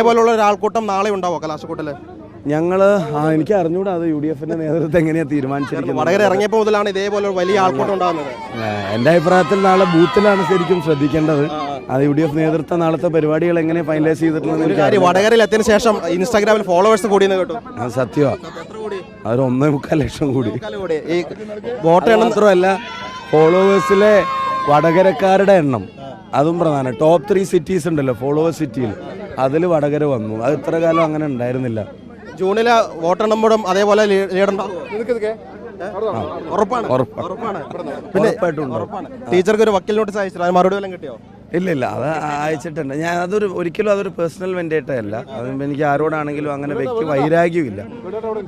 ഇതേപോലുള്ള ഒരു ആൾക്കൂട്ടം നാളെ ഉണ്ടാവോ കലാശക്കൂട്ടൽ ഞങ്ങൾ എനിക്ക് അറിഞ്ഞുകൂടാ അത് യു ഡി എഫിന്റെ നേതൃത്വം എങ്ങനെയാണ് തീരുമാനിച്ചിരിക്കുന്നത്. വടകര ഇറങ്ങിയപ്പോൾ മുതലാണ് ഇതേപോലെ വലിയ ആൾക്കൂട്ടം ഉണ്ടാകുന്നത്. എന്റെ എന്റെ അഭിപ്രായത്തിൽ നാളെ ബൂത്തിലാണ് ശരിക്കും ശ്രദ്ധിക്കേണ്ടത്. അത് യു ഡി എഫ് നേതൃത്വം നാളത്തെ പരിപാടികൾ എങ്ങനെ ഫൈനലൈസ് ഒരു വടകരയിൽ എത്തിയതിനു ശേഷം ഇൻസ്റ്റാഗ്രാമിൽ ഫോളോവേഴ്സ് കൂടിയെന്ന് കേട്ടു. കൂടി? അതൊരു ഒന്നേ മുക്കാൽ ലക്ഷം കൂടി. കൂടി. ഈ വോട്ട് എണ്ണം മാത്രമല്ല ഫോളോവേഴ്സിലെ വടകരക്കാരുടെ എണ്ണം അതും പ്രധാനം. ടോപ്പ് ത്രീ സിറ്റീസ് ഉണ്ടല്ലോ ഫോളോവേഴ്സ് സിറ്റിയിൽ അതിൽ വടകര വന്നു. അത് ഇത്ര കാലം അങ്ങനെ ഉണ്ടായിരുന്നില്ല. ജൂണിലെ വോട്ടെണ്ണമ്പോഴും അതേപോലെ? ഉറപ്പാണ്. പിന്നെ ടീച്ചർക്ക് ഒരു വക്കീൽ നോട്ടീസ് അയച്ചിട്ട് അത് മറുപടി വല്ലതും കിട്ടിയോ? ഇല്ല ഇല്ല അത് അയച്ചിട്ടുണ്ട്. ഞാൻ അതൊരു ഒരിക്കലും അതൊരു പേഴ്സണൽ വെൻഡേറ്റ അല്ല. അത് എനിക്ക് ആരോടാണെങ്കിലും അങ്ങനെ വ്യക്തി വൈരാഗ്യമില്ല.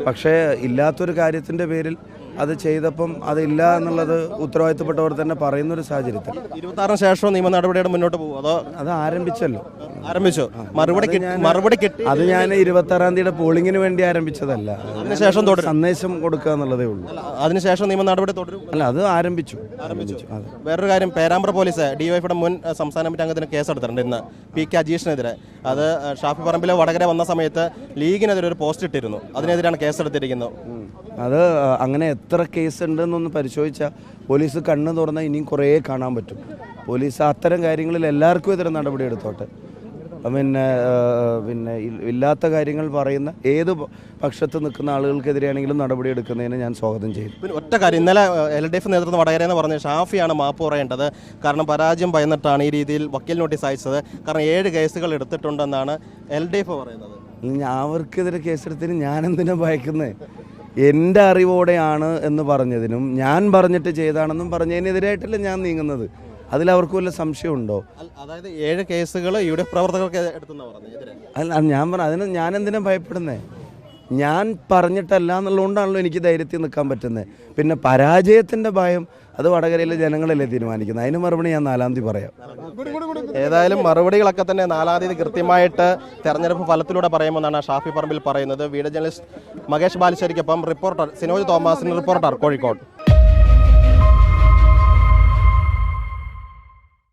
പക്ഷേ ഇല്ലാത്തൊരു കാര്യത്തിന്റെ പേരിൽ അത് ചെയ്തപ്പം അതില്ല എന്നുള്ളത് ഉത്തരവാദിത്തപ്പെട്ടവർ തന്നെ പറയുന്ന ഒരു സാഹചര്യത്തിൽ. ഇരുപത്തി ആറിന് ശേഷം നിയമ നടപടിയുടെ മുന്നോട്ട് പോകും അതോ അത് ആരംഭിച്ചല്ലോ. ആരംഭിച്ചു. മറുപടി കിട്ടി- മറുപടി കിട്ടി അത് ഞാൻ ഇരുപത്തി ആറാം തീയതി പോളിങ്ങിന് വേണ്ടി ആരംഭിച്ചതല്ല. അതിനുശേഷം തുടരും. സന്ദേശം കൊടുക്കുക എന്നുള്ളതേ ഉള്ളൂ. അതിനുശേഷം നിയമ നടപടി തുടരും. അല്ല അത് ആരംഭിച്ചു. ആരംഭിച്ചു. അതെ. വേറൊരു കാര്യം പേരാമ്പ്ര പോലീസ് ഡിവൈഫിയുടെ മുൻ അഹ്, സംസ്ഥാന അംഗത്തിന് കേസെടുത്തിട്ടുണ്ട് ഇന്ന് പി കെ അജീഷിനെതിരെ. അത് അഹ്, ഷാഫി പറമ്പിലെ വടകര വന്ന സമയത്ത് ലീഗിനെതിരെ ഒരു പോസ്റ്റ് ഇട്ടിരുന്നു. അതിനെതിരെയാണ് കേസെടുത്തിരിക്കുന്നത്. അത് അങ്ങനെ എത്ര കേസ് ഉണ്ടെന്നൊന്ന് പരിശോധിച്ചാൽ പോലീസ് കണ്ണ് തുറന്നാൽ ഇനിയും കുറേ കാണാൻ പറ്റും. പോലീസ് അത്തരം കാര്യങ്ങളിൽ എല്ലാവർക്കും എതിരെ നടപടി എടുത്തോട്ടെ. പിന്നെ പിന്നെ ഇല്ലാത്ത കാര്യങ്ങൾ പറയുന്ന ഏത് പക്ഷത്ത് നിൽക്കുന്ന ആളുകൾക്കെതിരെയാണെങ്കിലും നടപടി എടുക്കുന്നതിന് ഞാൻ സ്വാഗതം ചെയ്യും. പിന്നെ ഒറ്റ കാര്യം ഇന്നലെ എൽ ഡി എഫ് നേതൃത്വം വടകര എന്ന് പറഞ്ഞ ഷാഫിയാണ് മാപ്പ് പറയേണ്ടത്. കാരണം പരാജയം ഭയന്നിട്ടാണ് ഈ രീതിയിൽ വക്കീൽ നോട്ടീസ് അയച്ചത്. കാരണം ഏഴ് കേസുകൾ എടുത്തിട്ടുണ്ടെന്നാണ് എൽ ഡി എഫ് പറയുന്നത്. അവർക്കെതിരെ കേസെടുത്തതിന് ഞാൻ എന്തിനാ ഭയക്കുന്നത് എന്റെ അറിവോടെയാണ് എന്ന് പറഞ്ഞതിനും ഞാൻ പറഞ്ഞിട്ട് ചെയ്താണെന്നും പറഞ്ഞതിനെതിരായിട്ടല്ല ഞാൻ നീങ്ങുന്നത്? അതിൽ അവർക്ക് വല്ല സംശയമുണ്ടോ? അതായത് ഏഴ് കേസുകൾ ഇവിടെ ഡി എഫ് പ്രവർത്തകർക്ക് അല്ല ഞാൻ പറഞ്ഞു അതിന് ഞാൻ എന്തിനാ ഭയപ്പെടുന്നേ? ഞാൻ പറഞ്ഞിട്ടല്ല എന്നുള്ളതുകൊണ്ടാണല്ലോ എനിക്ക് ധൈര്യത്തിൽ നിൽക്കാൻ പറ്റുന്നത് പിന്നെ പരാജയത്തിന്റെ ഭയം അത് വടകരയിലെ ജനങ്ങളല്ലേ തീരുമാനിക്കുന്നത്? അതിന് മറുപടി ഞാൻ നാലാം തീയതി പറയാം. ഏതായാലും മറുപടികളൊക്കെ തന്നെ നാലാം തീയതി കൃത്യമായിട്ട് തെരഞ്ഞെടുപ്പ് ഫലത്തിലൂടെ പറയുമെന്നാണ് ഷാഫി പറമ്പിൽ പറയുന്നത്. വീഡിയോ ജേർണലിസ്റ്റ് മകേഷ് ബാലുശ്ശേരിക്കൊപ്പം റിപ്പോർട്ടർ സിനോജ് തോമസിന് റിപ്പോർട്ടർ കോഴിക്കോട്.